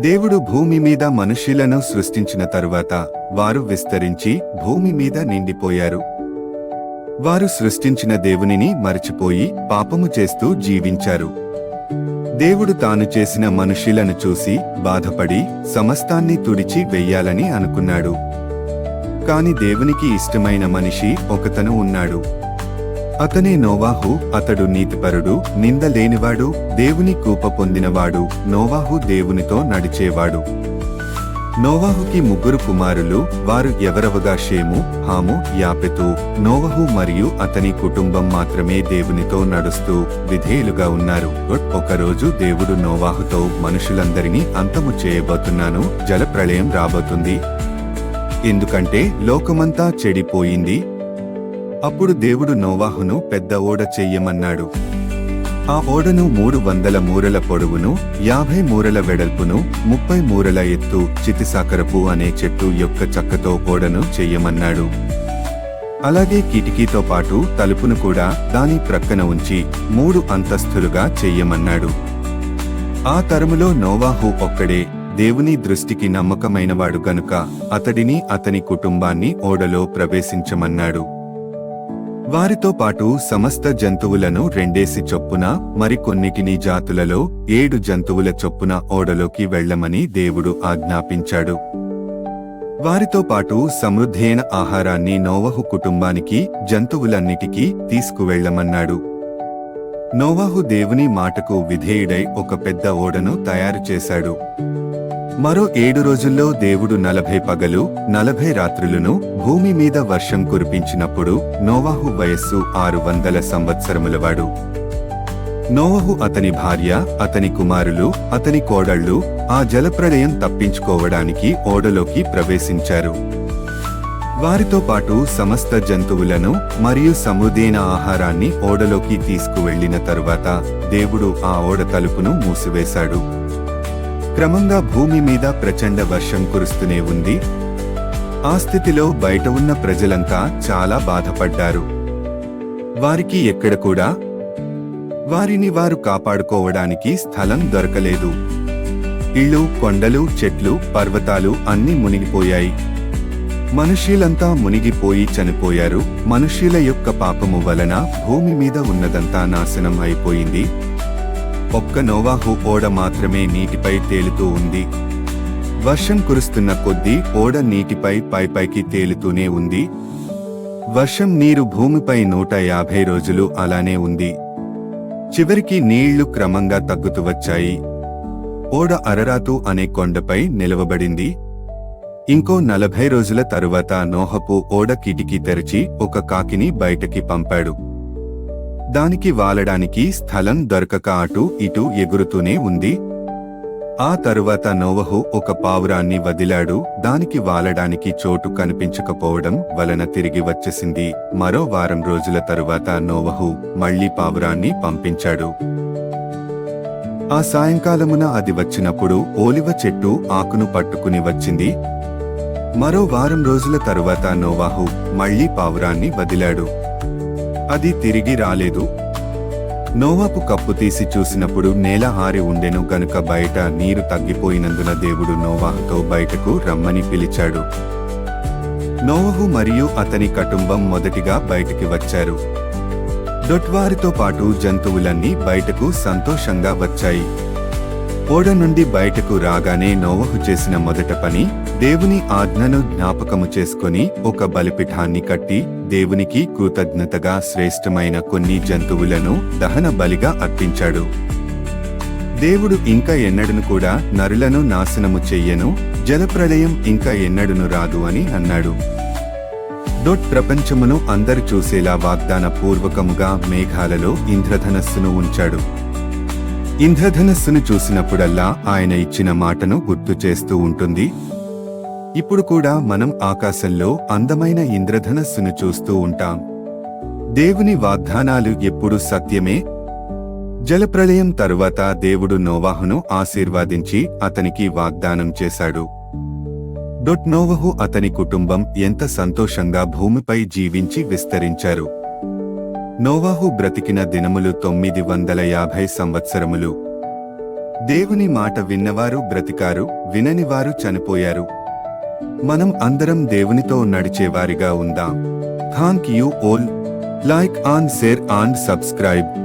దేవుడు భూమి మీద మనుష్యులను సృష్టించిన తరువాత వారు విస్తరించి భూమి మీద నిండిపోయారు. వారు సృష్టించిన దేవునిని మరచిపోయి పాపము చేస్తూ జీవించారు. దేవుడు తాను చేసిన మనుషులను చూసి బాధపడి సమస్తాన్ని తుడిచి వెయ్యాలని అనుకున్నాడు. కాని దేవునికి ఇష్టమైన మనిషి ఒకతను ఉన్నాడు. అతనే నోవాహు అతడు నీతిపరుడు నింద లేనివాడు దేవుని కూప పొందినవాడు నోవాహు దేవునితో నడిచేవాడు. నోవాహుకి ముగ్గురు కుమారులు వారు ఎవరవగా షేము హాము యాపెతు నోవహు మరియు అతని కుటుంబం మాత్రమే దేవునితో నడుస్తూ విధేయులుగా ఉన్నారు. ఒకరోజు దేవుడు నోవాహుతో మనుషులందరినీ అంతము చేయబోతున్నాను జలప్రళయం రాబోతుంది. ఎందుకంటే లోకమంతా చెడిపోయింది అప్పుడు దేవుడు నోవాహును పెద్ద ఓడ చెయ్యమన్నాడు. ఆ ఓడను మూడు వందల మూరల పొడవును యాభై మూరల వెడల్పును ముప్పై మూరల ఎత్తు చితిసాకరపు అనే చెట్టు యొక్క చక్కతో ఓడను చెయ్యమన్నాడు. అలాగే కిటికీతో పాటు తలుపును కూడా దాని ప్రక్కన ఉంచి మూడు అంతస్తులుగా చెయ్యమన్నాడు. ఆ తరములో నోవాహు ఒక్కడే దేవుని దృష్టికి నమ్మకమైనవాడు గనుక అతడిని అతని కుటుంబాన్ని ఓడలో ప్రవేశించమన్నాడు. వారితో పాటు సమస్త జంతువులను రెండేసి చొప్పున మరికొన్నిటిని జాతులలో ఏడు జంతువుల చొప్పున ఓడలోకి వెళ్ళమని దేవుడు ఆజ్ఞాపించాడు. వారితో పాటు సమృద్ధైన ఆహారాన్ని నోవహు కుటుంబానికి జంతువులన్నిటికీ తీసుకువెళ్ళమన్నాడు నోవహు దేవుని మాటకు విధేయుడై ఒక పెద్ద ఓడను తయారు చేశాడు. మరో ఏడు రోజుల్లో దేవుడు నలభై పగలు నలభై రాత్రులను భూమి మీద వర్షం కురిపించినప్పుడు నోవాహు వయస్సు ఆరు వందల సంవత్సరములవాడు నోవహు అతని భార్య అతని కుమారులు అతని కోడళ్ళు ఆ జలప్రలయం తప్పించుకోవడానికి ఓడలోకి ప్రవేశించారు. వారితో పాటు సమస్త జంతువులను మరియు సమృద్ధైన ఆహారాన్ని ఓడలోకి తీసుకువెళ్ళిన తరువాత దేవుడు ఆ ఓడ తలుపును మూసివేశాడు. క్రమంగా భూమి మీద ప్రచండ వర్షం కురుస్తూనే ఉంది. ఆ స్థితిలో బయట ఉన్న ప్రజలంతా చాలా బాధపడ్డారు. వారికి ఎక్కడ కూడా వారిని వారు కాపాడుకోవడానికి స్థలం దొరకలేదు. ఇళ్ళు కొండలు చెట్లు పర్వతాలు అన్నీ మునిగిపోయాయి. మనుష్యులంతా మునిగిపోయి చనిపోయారు. మనుష్యుల యొక్క పాపము వలన భూమి మీద ఉన్నదంతా నాశనం అయిపోయింది. ఒక్క నోవాహు ఓడ మాత్రమే నీటిపై తేలుతూ ఉంది. వర్షం కురుస్తున్న కొద్దీ ఓడ నీటిపై పైపైకి తేలుతూనే ఉంది. వర్షం నీరు భూమిపై నూట యాభై రోజులు అలానే ఉంది. చివరికి నీళ్ళు క్రమంగా తగ్గుతూ వచ్చాయి. ఓడ అరరాతు అనే కొండపై నిలవబడింది. ఇంకో నలభై రోజుల తరువాత నోహపు ఓడ కిటికీ తెరిచి ఒక కాకిని బయటకి పంపాడు. దానికి వాలడానికి స్థలం దొరకక అటు ఇటు ఎగురుతూనే ఉంది. ఆ తరువాత నోవహు ఒక పావురాన్ని వదిలాడు. దానికి వాలడానికి చోటు కనిపించకపోవడం వలన తిరిగి వచ్చేసింది. మరో వారం రోజుల తరువాత నోవహు మళ్ళీ పావురాన్ని పంపించాడు. ఆ సాయంకాలమున అది వచ్చినప్పుడు ఓలివ చెట్టు ఆకును పట్టుకుని వచ్చింది. మరో వారం రోజుల తరువాత నోవాహు మళ్ళీ పావురాన్ని వదిలాడు. అది తిరిగి రాలేదు. నోవాకు కప్పు తీసి చూసినప్పుడు నేల హారి ఉండెను గనుక బయట నీరు తగ్గిపోయినందున దేవుడు నోవాహుతో బయటకు రమ్మని పిలిచాడు. నోవహు మరియు అతని కుటుంబం మొదటిగా బయటికి వచ్చారు. దొట్వారితో పాటు జంతువులన్నీ బయటకు సంతోషంగా వచ్చాయి. ఓడ నుండి బయటకు రాగానే నోవహు చేసిన మొదట పని దేవుని ఆజ్ఞను జ్ఞాపకము చేసుకొని ఒక బలిపీఠాన్ని కట్టి దేవునికి కృతజ్ఞతగా శ్రేష్టమైన కొన్ని జంతువులను దహన బలిగా అర్పించాడు. దేవుడు ఇంకా ఎన్నడను కూడా నరులను నాశనము చెయ్యను జలప్రలయం ఇంకా ఎన్నడును రాదు అని అన్నాడు. డొట్ ప్రపంచమును అందరు చూసేలా వాగ్దాన పూర్వకముగా మేఘాలలో ఇంద్రధనస్సును ఉంచాడు. ఇంద్రధనస్సును చూసినప్పుడల్లా ఆయన ఇచ్చిన మాటను గుర్తు చేస్తూ ఉంటుంది. ఇప్పుడు కూడా మనం ఆకాశంలో అందమైన ఇంద్రధనస్సును చూస్తూ ఉంటాం. దేవుని వాగ్దానాలు ఎప్పుడు సత్యమే? జలప్రలయం తరువాత దేవుడు నోవాహును ఆశీర్వాదించి అతనికి వాగ్దానం చేశాడు. డొట్ నోవహు అతని కుటుంబం ఎంత సంతోషంగా భూమిపై జీవించి విస్తరించారు. నోవాహు బ్రతికిన దినములు తొమ్మిది వందల యాభై సంవత్సరములు. దేవుని మాట విన్నవారు బ్రతికారు విననివారు చనిపోయారు. మనం అందరం దేవునితో నడిచేవారిగా ఉందాం. Thank you all like on share and subscribe.